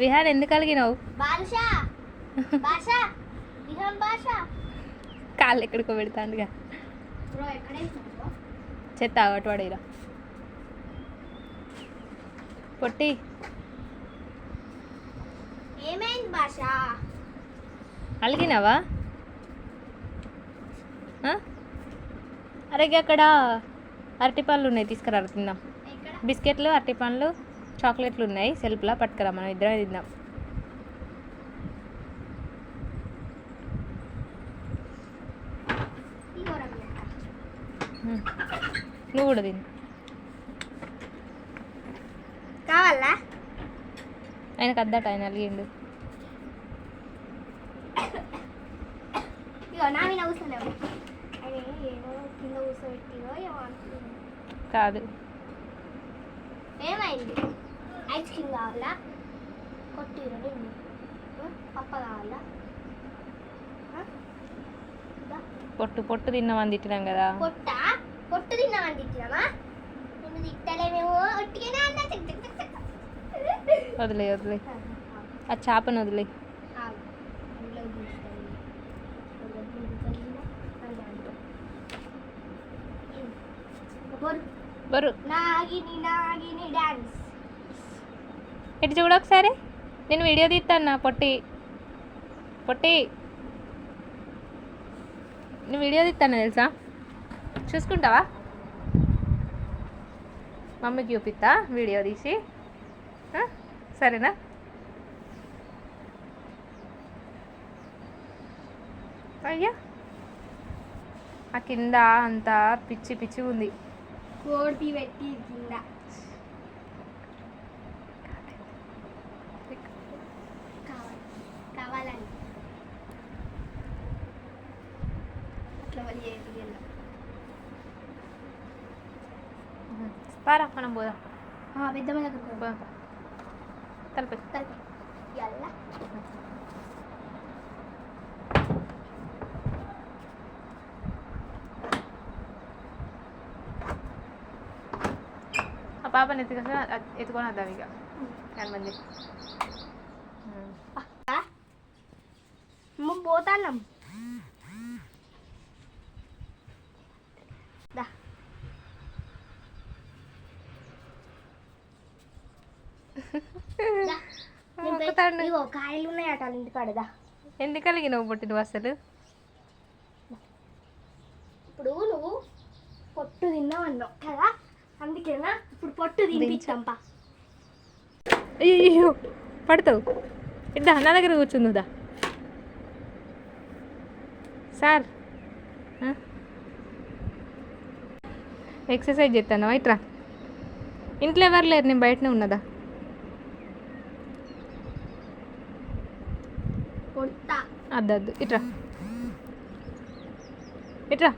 విహాన్ ఎందుకు అలిగినావు? భాష కాళ్ళు ఎక్కడికో పెడతాండుగా చెత్త అటు పడేరా పొట్టి. ఏమైంది భాష అలిగినావా? అరే అక్కడ అరటిపళ్ళు ఉన్నాయి తీసుకురా తిందాం. బిస్కెట్లు అరటిపండ్లు. చాక్లెట్లు ఉన్నాయి సెల్ఫ్లా పట్టుకురా మనం ఇద్దరం తిందాం. నువ్వు కూడా తిను. కావాలా? ఆయనకు అద్దట ఆయన అలిగిండు. కాదు. ఏమైంది? ఐస్ క్రీమ్ కావాలా కొట్టిరో నిన్ను ఆ? పప్ప కావాలా ఆ? దా. పొట్టు పొట్టు తిన్నామని తిట్టినాం కదా పొట్ట పొట్టు తిన్నామని తిట్టినామా నేను తిట్టలేమేమో ఒట్టిగానే అన్నా చిక్ చిక్ చిక్ చిక్. వదిలే వదిలే ఆ చేపను వదిలే ఆగు. అందులో తీస్తాను. అందులో దింపుతాను. అలా అంటూ. ఇం. బొరు. బరు నాగిని నాగిని డాన్స్ ఇటు చూడు ఒకసారి. నేను వీడియో తీస్తాను పొట్టి. పొట్టి. నేను వీడియో తీస్తాను తెలుసా? చూసుకుంటావా? మమ్మీకి చూపిస్తా వీడియో తీసి. సరేనా? అయ్యా. ఆ కింద అంతా పిచ్చి పిచ్చి ఉంది కోడి పెట్టి కింద. అట్లా వాళ్ళు చేయదు పారా మనం పోదాం పెద్దమ్మ దగ్గరకు పో. తలుపు తలుపు ఎల్లా ఆ పాపని ఎత్తుకొని ఎత్తుకొని వద్దాం ఇక కానీ మంది మేము పోతాన్నాం దా కాయలు ఉన్నాయి అట వాళ్ళ ఇంటికాడ దా. ఎందుకు కలిగినావు పుట్టిన అసలు? ఇప్పుడు నువ్వు పొట్టు తిన్నావు అన్నావు కదా అందుకేనా ఇప్పుడు పొట్టు తినిపించాంపా అయ్యో పడతావు. ఇద్దా నా దగ్గర కూర్చుందా సార్? ఎక్సర్సైజ్ చేస్తాను ఇట్రా. ఇంట్లో ఎవరు లేరు? నేను బయటనే ఉన్నదా? పొట్ట అద్దద్దు. ఇట్రా. ఇట్రా.